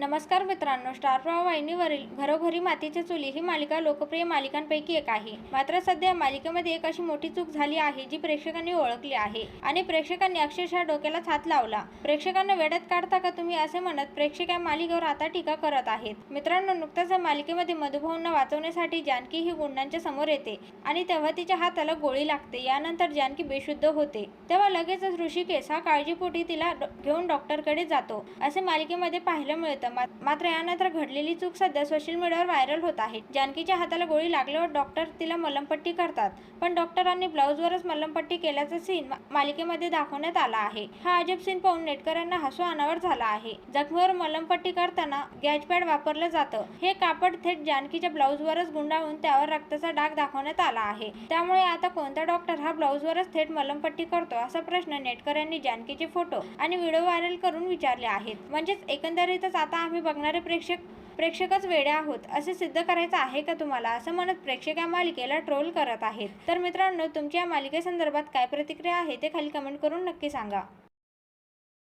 नमस्कार मित्रांनो स्टार प्रवाह वाहिनीवरील घरोघरी मातीच्या चुली ही मालिका लोकप्रिय मालिकांपैकी एक आहे. मात्र सध्या मालिकेमध्ये एक अशी मोठी चूक झाली आहे जी प्रेक्षकांनी ओळखली आहे आणि प्रेक्षकांनी अक्षरशः डोक्यालाच हात लावला. प्रेक्षकांना वेळात काढता का तुम्ही असे म्हणत प्रेक्षक या मालिकेवर आता टीका करत आहेत. मित्रांनो नुकताच या मालिकेमध्ये मधुभाऊंना वाचवण्यासाठी जानकी ही गुंडांच्या समोर येते आणि तेव्हा तिच्या हाताला गोळी लागते. यानंतर जानकी बेशुद्ध होते. तेव्हा लगेचच ऋषिकेश हा काळजीपोटी तिला डॉ- घेऊन डॉक्टरकडे जातो. असे मालिकेमध्ये पाहायला मिळतं. होतं. मात्र यानंतर घडलेली चूक सध्या सोशल मीडियावर व्हायरल होत आहे. जानकीच्या हाताला गोळी लागल्यावर डॉक्टर तिला मलमपट्टी करतात. पण डॉक्टरांनी ब्लाऊजवरच मलमपट्टी केल्याचा सीन मालिकेमध्ये दाखवण्यात आला आहे. हा अजब सीन पाहून नेटकऱ्यांना हसू अनावर झाला आहे. जखमीवर मलमपट्टी करताना गॅचपॅड वापरलं जातं. हे कापड थेट जानकीच्या ब्लाऊजवरच गुंडाळून त्यावर रक्ताचा डाग दाखवण्यात आला आहे. त्यामुळे आता कोणता डॉक्टर हा ब्लाऊजवरच थेट मलमपट्टी करतो असा प्रश्न नेटकऱ्यांनी जानकीचे फोटो आणि व्हिडिओ व्हायरल करून विचारले आहेत. म्हणजेच एकंदरीतच आता आता आम्ही बघणारे प्रेक्षक प्रेक्षकच वेडे आहोत. असे सिद्ध करायचं आहे का तुम्हाला? असं म्हणत प्रेक्षक या मालिकेला ट्रोल करत आहेत. तर मित्रांनो तुमच्या या मालिकेसंदर्भात काय प्रतिक्रिया आहे ते खाली कमेंट करून नक्की सांगा.